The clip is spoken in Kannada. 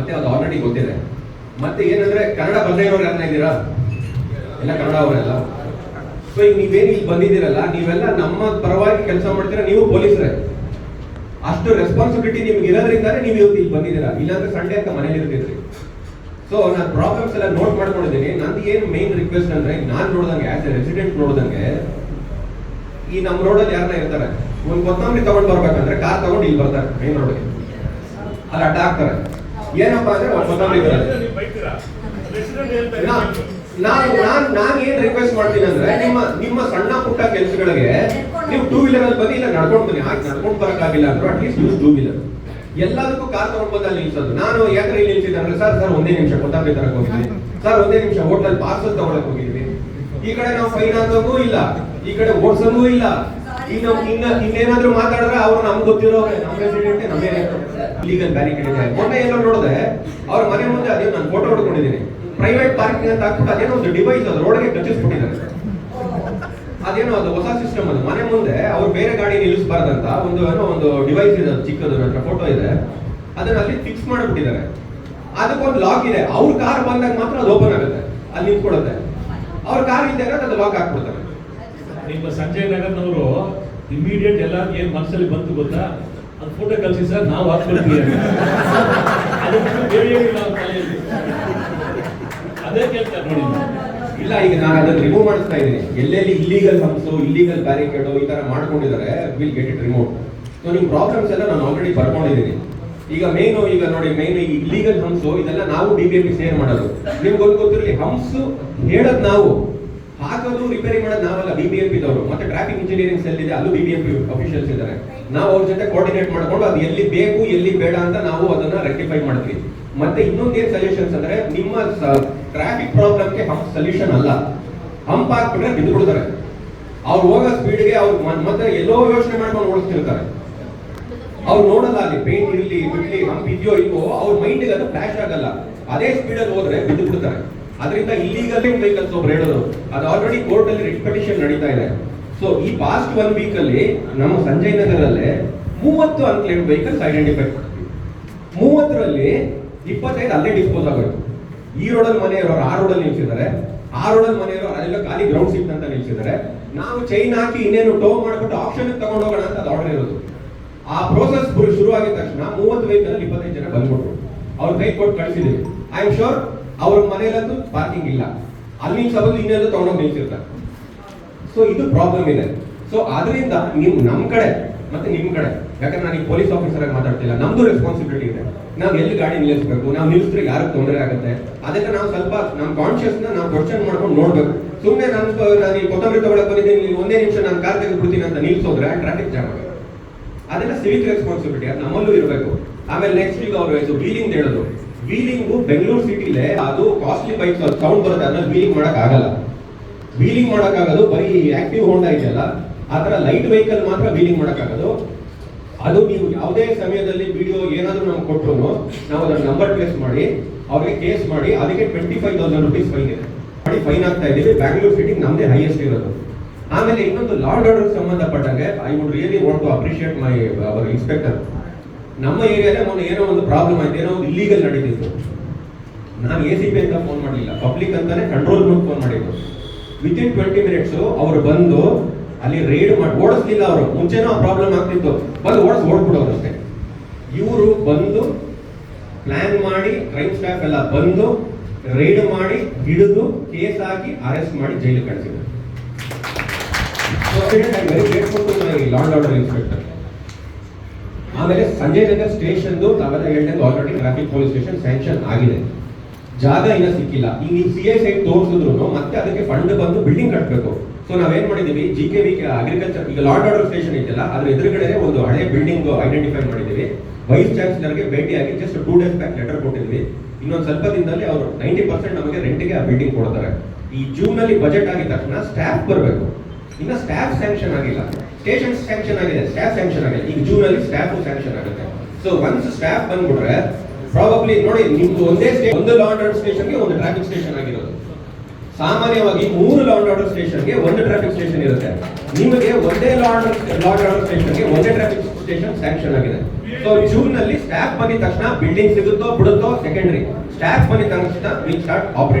ಮತ್ತೆ ಅದು ಆಲ್ರೆಡಿ ಗೊತ್ತಿದೆ. ಮತ್ತೆ ಏನಂದ್ರೆ ಕನ್ನಡ ಬಂದೇ ಇರೋರು ಯಾರನ್ನ ಇದ್ದೀರಾ? ಎಲ್ಲ ಕನ್ನಡ ಅವರೆಲ್ಲ ಸೊ ಈಗ ನೀವೇನು ಇಲ್ಲಿ ಬಂದಿದ್ದೀರಲ್ಲ, ನೀವೆಲ್ಲ ನಮ್ಮ ಪರವಾಗಿ ಕೆಲಸ ಮಾಡ್ತೀರಾ, ನೀವು ಪೊಲೀಸರೇ. ಅಷ್ಟು ರೆಸ್ಪಾನ್ಸಿಬಿಲಿಟಿ ನಿಮ್ಗೆ ಇರೋದ್ರಿಂದಾನೇ ನೀವು ಇವತ್ತು ಇಲ್ಲಿ ಬಂದಿದ್ದೀರಾ? ಇಲ್ಲಾಂದ್ರೆ ಸಂಡೆ ಅಂತ ಮನೇಲಿ ಇರ್ತಿದ್ರಿ. ಸೊ ನಾನು ಪ್ರಾಬ್ಲಮ್ಸ್ ಎಲ್ಲ ನೋಟ್ ಮಾಡ್ಕೊಂಡಿದ್ದೀನಿ. ನಂದು ಏನು ಮೇನ್ ರಿಕ್ವೆಸ್ಟ್ ಅಂದ್ರೆ, ನಾನು ನೋಡ್ದಂಗೆ ಆಸ್ ಎ ರೆಸಿಡೆಂಟ್ ನೋಡ್ದಂಗೆ, ಈ ನಮ್ಮ ರೋಡಲ್ಲಿ ಯಾರನ್ನ ಇರ್ತಾರೆ? ಒಂದು ಕೊತ್ತಂಬರಿ ತಗೊಂಡು ಬರ್ಬೇಕಂದ್ರೆ ಕಾರ್ ತಗೊಂಡು ಇಲ್ಲಿ ಬರ್ತಾರೆ ಮೇನ್ ರೋಡ್ಗೆ ಅಲ್ಲಿ ಅಡ್ಡ ಹಾಕ್ತಾರೆ. ಏನಪ್ಪಾ ಅಂದ್ರೆ ನಾನು ನಾನು ನಾನು ಏನ್ ರಿಕ್ವೆಸ್ಟ್ ಮಾಡ್ತೀನಿ ಅಂದ್ರೆ ನಿಮ್ಮ ನಿಮ್ಮ ಸಣ್ಣ ಪುಟ್ಟ ಕೆಲಸಗಳಿಗೆ ನೀವು ಟೂ ವೀಲರ್ ಅಲ್ಲಿ ಬನ್ನಿ ಇಲ್ಲ ನಡ್ಕೊಂಡು ಬನ್ನಿ. ಹಾಗೆ ನಡ್ಕೊಂಡು ಬರಕ್ಕಾಗಿಲ್ಲ ಅಂದ್ರೆ at least use two wheeler ಎಲ್ಲದಕ್ಕೂ ಕಾರ್ ತಗೊಂಡ್ ಬಂದು ನಿಲ್ಸೋದು. ನಾನು ಯಾಕ್ರೆ ಇಲ್ಲಿ ನಿಲ್ಸಿದ್ದೆ ಸರ್ ಸರ್ ಒಂದೇ ನಿಮಿಷ ಕೊತ್ತಂಬರಿ ತರಕ್ ಹೋಗಿದ್ವಿ. ಸರ್ ಒಂದೇ ನಿಮಿಷ ಹೋಟ್ಲಲ್ಲಿ ಪಾರ್ಸಲ್ ತಗೊಳಕ್ ಹೋಗಿದ್ವಿ. ಈ ಕಡೆ ನಾವು ಫೈನ್ ಹಾಕೋದು ಇಲ್ಲ. ಈ ಕಡೆ ಓಡಿಸೋದು ಇಲ್ಲ. ಇನ್ನು, ಇನ್ನ, ಇನ್ನೇನಾದ್ರೂ ಮಾತಾಡಿದ್ರೆ ಅವ್ರು ನಮ್ಗೆ ಗೊತ್ತಿರೋ ನಮ್ಮ ರೆಸಿಡೆಂಟ್ ನಮ್ಮ ಲೀಗಲ್ ಬ್ಯಾರಿಕೇಡ್ ಇದೆ ಮೊನ್ನೆ ಏನೋ ನೋಡಿದೆ, ಅವ್ರ ಮನೆ ಮುಂದೆ ಅದೇ ನಾನು ಫೋಟೋ ಹೊಡ್ಕೊಂಡಿದ್ದೀನಿ. ಪ್ರೈವೇಟ್ ಪಾರ್ಕಿಂಗ್ ಅಂತ ಹಾಕ್ಬಿಟ್ಟು ಅದೇನೋ ಒಂದು ಡಿವೈಸ್ ಅದು ರೋಡ್ಗೆ ಕಚ್ಚಿಸ್ಬಿಟ್ಟಿದ್ದಾರೆ. ಅದೇನೋ ಅದು ಹೊಸ ಸಿಸ್ಟಮ್ ಅದು. ಮನೆ ಮುಂದೆ ಅವ್ರು ಬೇರೆ ಗಾಡಿ ನಿಲ್ಲಿಸಬಾರ್ದಂತ ಒಂದು, ಏನೋ ಒಂದು ಡಿವೈಸ್ ಇದೆ ಚಿಕ್ಕದು ನನ್ನ ಫೋಟೋ ಇದೆ. ಅದನ್ನ ಅಲ್ಲಿ ಫಿಕ್ಸ್ ಮಾಡಿಬಿಟ್ಟಿದ್ದಾರೆ. ಅದಕ್ಕೊಂದು ಲಾಕ್ ಇದೆ. ಅವ್ರ ಕಾರ್ ಬಂದಾಗ ಮಾತ್ರ ಅದು ಓಪನ್ ಆಗುತ್ತೆ. ಅಲ್ಲಿ ನಿಂತ್ಕೊಳ್ಳುತ್ತೆ. ಅವ್ರ ಕಾರ್ ಇದ್ದಾಗ ಅದು ಲಾಕ್ ಹಾಕ್ಬಿಡ್ತಾರೆ. ನಿಮ್ಮ ಸಂಜಯ್ ನಗರ್ನವರು ಇಮಿಡಿಯೇಟ್ ಎಲ್ಲ ಏನು ಮನಸ್ಸಲ್ಲಿ ಬಂತು ಗೊತ್ತಾ? ಅದು ಫೋಟೋ ಕಳಿಸಿ ಸರ್, ನಾವು ಹಾಕ್ಕೊಳ್ತೀವಿ. ಅದು ಕೇಳ್ತಾರೆ ನೋಡಿ. ಇಲ್ಲ, ಈಗ ನಾನು ಅದನ್ನ ರಿಮೂವ್ ಮಾಡಿಸ್ತಾ ಇದ್ದೀನಿ. ಎಲ್ಲೆಲ್ಲಿ ಇಲ್ಲಿಗಲ್ ಹಂಸು ಇಲ್ಲಿಗಲ್ ಬ್ಯಾರಿಕೇಡು ಈ ತರ ಮಾಡ್ಕೊಂಡಿದ್ದಾರೆ will get it remove so ನಿಮ್ಮ ಪ್ರಾಬ್ಲಮ್ಸ್ ಎಲ್ಲ ನಾನು ಆಲ್ರೆಡಿ ಬರ್ಕೊಂಡಿದ್ದೀನಿ ಈಗ ಮೇನು ಈಗ ನೋಡಿ ಮೇನ್ ಈ ಇಲ್ಲಿಗಲ್ ಹಂಸು ಇದೆಲ್ಲ ನಾವು ಡಿ ಬಿ ಎಂ ಶೇರ್ ಮಾಡೋದು. ನಿಮ್ಗೆ ಗೊತ್ತಿರಲಿ, ಹಂಸು ಹೇಳೋದು ನಾವು. ಹಾಕೋದು ರಿಪೇರಿ ಮಾಡೋದು ನಾವಲ್ಲ ಬಿ ಬಿ ಎಂ ಪಿದವರು ಮತ್ತೆ ಟ್ರಾಫಿಕ್ ಇಂಜಿನಿಯರಿಂಗ್ ಸೆಲ್ ಇದೆ, ಅಲ್ಲೂ B B M P officials ಇದ್ದಾರೆ. ನಾವು ಅವ್ರ ಜೊತೆ ಕೋಆರ್ಡಿನೇಟ್ ಮಾಡ್ಕೊಂಡು ಅದು ಎಲ್ಲಿ ಬೇಕು, ಎಲ್ಲಿ ಬೇಡ ಅಂತ ನಾವು ಅದನ್ನ ರೆಕ್ಟಿಫೈ ಮಾಡ್ತೀವಿ. ಮತ್ತೆ ಇನ್ನೊಂದೇನ್ ಸಜೆಷನ್ಸ್ ಅಂದ್ರೆ ನಿಮ್ಮ ಟ್ರಾಫಿಕ್ ಪ್ರಾಬ್ಲಮ್ಗೆ ಹಂಪ್ ಸೊಲ್ಯೂಷನ್ ಅಲ್ಲ. ಹಂಪ್ ಹಾಕ್ಬಿಟ್ರೆ ಬಿದ್ದು ಬಿಡ್ತಾರೆ ಅವ್ರು ಹೋಗೋ ಸ್ಪೀಡ್ಗೆ ಅವ್ರು ಮತ್ತೆ ಎಲ್ಲೋ ಯೋಚನೆ ಮಾಡ್ಕೊಂಡು ಓಡಿಸ್ತಿರ್ತಾರೆ. ಅವ್ರು ನೋಡಲ್ಲ ಅಲ್ಲಿ ಪೇಂಟ್ ಇರ್ಲಿ, ಬಿಡ್ಲಿ, ಹಂಪ್ ಇದೆಯೋ ಇಲ್ವೋ, ಅವ್ರ ಮೈಂಡ್ಗೆ ಅದು ಫ್ಲಾಶ್ ಆಗಲ್ಲ. ಅದೇ ಸ್ಪೀಡಲ್ಲಿ ಹೋದ್ರೆ ಬಿದ್ದು ಬಿಡ್ತಾರೆ ಅದರಿಂದ ಇಲ್ಲಿಗಲ್ಲಿ ವೆಹಿಕಲ್ಸ್ ಒಬ್ರು ಹೇಳೋದು ಅದು ಆಲ್ರೆಡಿ ಕೋರ್ಟ್ ಅಲ್ಲಿ ರಿಟ್ ನಡೀತಾ ಇದೆ. ಸೊ ಈ ಪಾಸ್ಟ್ ಒನ್ ವೀಕ್ ಅಲ್ಲಿ ನಮ್ಮ ಸಂಜಯ್ ನಗರಲ್ಲೇ ಮೂವತ್ತು ಅನ್ಕ್ಲೇಮ್ ವೆಹಿಕಲ್ಸ್ ಐಡೆಂಟಿಫೈ ಮಾಡ್ತೀವಿ. ಮೂವತ್ತರಲ್ಲಿ ಇಪ್ಪತ್ತೈದು ಅಲ್ಲೇ ಡಿಸ್ಪೋಸ್ ಆಗೋಯ್ತು. ಈ ರೋಡಲ್ಲಿ ಮನೆಯವರು ಆ ರೋಡಲ್ಲಿ ನಿಲ್ಸಿದ್ದಾರೆ. ಆ ರೋಡಲ್ಲಿ ಮನೆಯವರು ಅದೆಲ್ಲ ಖಾಲಿ ಗ್ರೌಂಡ್ ಸಿಕ್ತ ಅಂತ ನಿಲ್ಸಿದ್ದಾರೆ. ನಾವು ಚೈನ್ ಹಾಕಿ ಇನ್ನೇನು ಟೋ ಮಾಡ್ಬಿಟ್ಟು ಆಪ್ಷನ್ ತಗೊಂಡು ಹೋಗೋಣ ಅಂತ ಅದು ಆರ್ಡರ್ ಇರೋದು. ಆ ಪ್ರೋಸೆಸ್ ಶುರು ಆಗಿದ ತಕ್ಷಣ ಮೂವತ್ತು ವೆಹಿಕಲ್ ಇಪ್ಪತ್ತೈದು ಜನ ಬಂದ್ಬಿಟ್ರು. ಅವ್ರ ಕೈ ಕೊಟ್ಟು ಕಳಿಸಿದ್ದೀವಿ. ಐ ಆಮ್ ಶೋರ್ ಅವ್ರ ಮನೆಯಲ್ಲಂತೂ ಪಾರ್ಕಿಂಗ್ ಇಲ್ಲ. ಅಲ್ಲಿ ಸಬಂದು ಇನ್ನೆಲ್ಲ ತಗೊಂಡೋಗಿ ನಿಲ್ಸಿರ್ತಾರೆ. ಸೊ ಇದು ಪ್ರಾಬ್ಲಮ್ ಇದೆ. ಸೊ ಅದರಿಂದ ನೀವು ನಮ್ಮ ಕಡೆ ಮತ್ತೆ ನಿಮ್ಮ ಕಡೆ, ಯಾಕಂದ್ರೆ ನಾನು ಈ ಪೊಲೀಸ್ ಆಫೀಸರ್ ಆಗಿ ಮಾತಾಡ್ತಿಲ್ಲ, ನಮ್ದು ರೆಸ್ಪಾನ್ಸಿಬಿಲಿಟಿ ಇದೆ. ನಾವು ಎಲ್ಲಿ ಗಾಡಿ ನಿಲ್ಲಿಸ್ಬೇಕು? ನಾವು ನಿಲ್ಲಿಸಿದ್ರೆ ಯಾರಿಗೆ ತೊಂದರೆ ಆಗುತ್ತೆ? ಅದಕ್ಕೆ ನಾವು ಸ್ವಲ್ಪ ನಮ್ಮ ಕಾನ್ಶಿಯಸ್ನ ನಾವು ಕ್ವಶನ್ ಮಾಡ್ಕೊಂಡು ನೋಡ್ಬೇಕು. ಸುಮ್ಮನೆ ನಾನು ನಾನು ಈ ಕೊತ್ತಂಬರಿ ತಗೊಳಕ್ ಬಂದಿದ್ದೀನಿ, ನೀವು ಒಂದೇ ನಿಮಿಷ ನಾನು ಕಾರ್ ತೆಗೆದ್ಬಿಡ್ತೀನಿ ಅಂತ ನಿಲ್ಸೋದ್ರೆ ಟ್ರಾಫಿಕ್ ಜಾಮ್ ಆಗುತ್ತೆ. ಅದೆಲ್ಲ ಸಿವಿಕ್ ರೆಸ್ಪಾನ್ಸಿಬಿಲಿಟಿ ಅದು ನಮ್ಮಲ್ಲೂ ಇರಬೇಕು. ಆಮೇಲೆ ನೆಕ್ಸ್ಟ್ ವೀಕ್ ಅವರು ಬೀಲಿಂಗ್ ಹೇಳೋದು. ವೀಲಿಂಗು ಬೆಂಗಳೂರು ಸಿಟಿಲೇ ಅದು ಕಾಸ್ಟ್ಲಿ ಬೈಕ್ ಸೌಂಡ್ ಬರುತ್ತೆ, ಅದ್ರಲ್ಲಿ ವೀಲಿಂಗ್ ಮಾಡೋಕ್ಕಾಗಲ್ಲ ವೀಲಿಂಗ್ ಮಾಡೋಕ್ಕಾಗೋದು ಬರೀ ಆಕ್ಟಿವ್ ಹೋಂಡಾ ಇದೆಯಲ್ಲ, ಆ ಥರ ಲೈಟ್ ವೆಹಿಕಲ್ ಮಾತ್ರ ವೀಲಿಂಗ್ ಮಾಡೋಕ್ಕಾಗೋದು ಅದು ನೀವು ಯಾವುದೇ ಸಮಯದಲ್ಲಿ ವಿಡಿಯೋ ಏನಾದರೂ ನಮ್ಗೆ ಕೊಟ್ಟರು ನಾವು ಅದರ ನಂಬರ್ ಪ್ಲೇಸ್ ಮಾಡಿ, ಅವ್ರಿಗೆ ಕೇಸ್ ಮಾಡಿ, ಅದಕ್ಕೆ twenty five thousand rupees fine ಇದೆ. ಮಾಡಿ ಫೈನ್ ಆಗ್ತಾ ಇದ್ದೀವಿ ಬ್ಯಾಂಗ್ಳೂರ್ ಸಿಟಿ ನಮ್ಮದೇ ಹೈಯೆಸ್ಟ್ ಇರೋದು. ಆಮೇಲೆ ಇನ್ನೊಂದು ಲಾರ್ಡ್ ಆರ್ಡರ್ ಸಂಬಂಧಪಟ್ಟಂಗೆ I would really want to appreciate my our inspector ನಮ್ಮ ಏರಿಯಾದಲ್ಲಿ ಮೊನ್ನೆ ಏನೋ ಒಂದು ಪ್ರಾಬ್ಲಮ್ ಆಯ್ತು, ಏನೋ ಒಂದು ಇಲ್ಲಿಗಲ್ ನಡೀತಿತ್ತು. ನಾನು ಎ ಸಿ ಪಿ ಅಂತ ಫೋನ್ ಮಾಡಲಿಲ್ಲ. ಪಬ್ಲಿಕ್ ಅಂತಾನೆ ಕಂಟ್ರೋಲ್ ರೂಮ್ ಫೋನ್ ಮಾಡಿದ್ದು ವಿತ್ ಇನ್ ಟ್ವೆಂಟಿ ಮಿನಿಟ್ಸ್ ಅವರು ಬಂದು ಅಲ್ಲಿ ರೈಡ್ ಮಾಡಿ, ಓಡಿಸ್ಲಿಲ್ಲ ಅವರು. ಮುಂಚೆನೂ ಆ ಪ್ರಾಬ್ಲಮ್ ಆಗ್ತಿತ್ತು. ಬಂದು ಓಡಿಸ್ ಓಡ್ಬಿಡೋರು ಅಷ್ಟೇ. ಇವರು ಬಂದು ಪ್ಲಾನ್ ಮಾಡಿ ಕ್ರೈಮ್ ಸ್ಟಾಫ್ ಎಲ್ಲ ಬಂದು ರೈಡ್ ಮಾಡಿ, ಹಿಡಿದು ಕೇಸ್ ಹಾಕಿ ಅರೆಸ್ಟ್ ಮಾಡಿ ಜೈಲಿಗೆ ಕಳಿಸಿದ್ರು. Very to my law and order inspector ಆಮೇಲೆ ಸಂಜಯ್ ನಗರ್ ಸ್ಟೇಷನ್ ನಾವೆಲ್ಲ ಹೇಳ್ದಂಗೆ already traffic police station sanction ಆಗಿದೆ. ಜಾಗ ಇನ್ನ ಸಿಕ್ಕಿಲ್ಲ. ಈಗ ನೀವು ಸಿ ಐ ಸೈಡ್ ತೋರಿಸಿದ್ರು ಮತ್ತೆ ಅದಕ್ಕೆ ಫಂಡ್ ಬಂದು ಬಿಲ್ಡಿಂಗ್ ಕಟ್ಟಬೇಕು ಸೊ ನಾವೇನ್ ಮಾಡಿದೀವಿ ಜಿ ಕೆ ವಿ ಅಗ್ರಿಕಲ್ಚರ್ ಈಗ ಲಾರ್ಡ್ ಆರ್ಡರ್ ಸ್ಟೇಷನ್ ಇದೆಯಲ್ಲ ಅದ್ರ ಎದುರುಗಡೆ ಒಂದು ಹಳೆ ಬಿಲ್ಡಿಂಗ್ ಐಡೆಂಟಿಫೈ ಮಾಡಿದೀವಿ ವೈಸ್ ಚಾನ್ಸಲರ್ಗೆ ಭೇಟಿಯಾಗಿ just two days back letter ಕೊಟ್ಟಿದ್ವಿ. ಇನ್ನೊಂದು ಸ್ವಲ್ಪ ದಿನದಲ್ಲಿ ಅವರು ನೈಂಟಿ ಪರ್ಸೆಂಟ್ ನಮಗೆ ರೆಂಟಿಗೆ ಆ ಬಿಲ್ಡಿಂಗ್ ಕೊಡ್ತಾರೆ. ಈ ಜೂನ್ ಅಲ್ಲಿ ಬಜೆಟ್ ಆಗಿದ ತಕ್ಷಣ ಸ್ಟಾಫ್ ಬರಬೇಕು. ಇನ್ನ ಸ್ಟಾಫ್ ಸ್ಯಾಂಕ್ಷನ್ ಆಗಿಲ್ಲ. ಸ್ಟೇಷನ್ ಸ್ಯಾಂಕ್ಷನ್ ಆಗಿದೆ ಸ್ಟಾಫ್ ಸ್ಯಾಂಕ್ಷನ್ ಆಗಿದೆ. ಈಗ ಜೂನ್ ಅಲ್ಲಿ ಸ್ಟಾಫ್ ಸ್ಯಾಂಕ್ಷನ್ ಆಗುತ್ತೆ. ಸೊ ಒನ್ಸ್ ಸ್ಟಾಫ್ ಬಂದ್ಬಿಟ್ರೆ ಪ್ರಾಬಬ್ಲಿ ನೋಡಿ, ನಿಮ್ದು ಒಂದೇ ಸ್ಟೇ ಒಂದು ಲಾ ಅಂಡ್ ಆರ್ಡರ್ ಸ್ಟೇಷನ್ಗೆ ಒಂದು ಟ್ರಾಫಿಕ್ ಸ್ಟೇಷನ್ ಆಗಿರೋದು. ಸಾಮಾನ್ಯವಾಗಿ ಮೂರು ಲಾ ಅಂಡ್ ಆರ್ಡರ್ ಸ್ಟೇಷನ್ಗೆ ಒಂದು ಟ್ರಾಫಿಕ್ ಸ್ಟೇಷನ್ ಇರುತ್ತೆ. ನಿಮಗೆ ಒಂದೇ law and law and order ಸ್ಟೇಷನ್ಗೆ ಒಂದೇ ಟ್ರಾಫಿಕ್ ಸ್ಟೇಷನ್ ಸ್ಯಾಂಕ್ಷನ್ ಆಗಿದೆ. ಸೊ ಜೂನ್ನಲ್ಲಿ ಸ್ಟಾಫ್ ಬಂದಿದ ತಕ್ಷಣ ಬಿಲ್ಡಿಂಗ್ ಸಿಗುತ್ತೋ, ಬಿಡುತ್ತೋ ಸೆಕೆಂಡರಿ ಸ್ಟಾಫ್ ಬಂದಿದ ತಕ್ಷಣ ವಿಲ್ ಸ್ಟಾರ್ಟ್ ಆಪರೇಟ್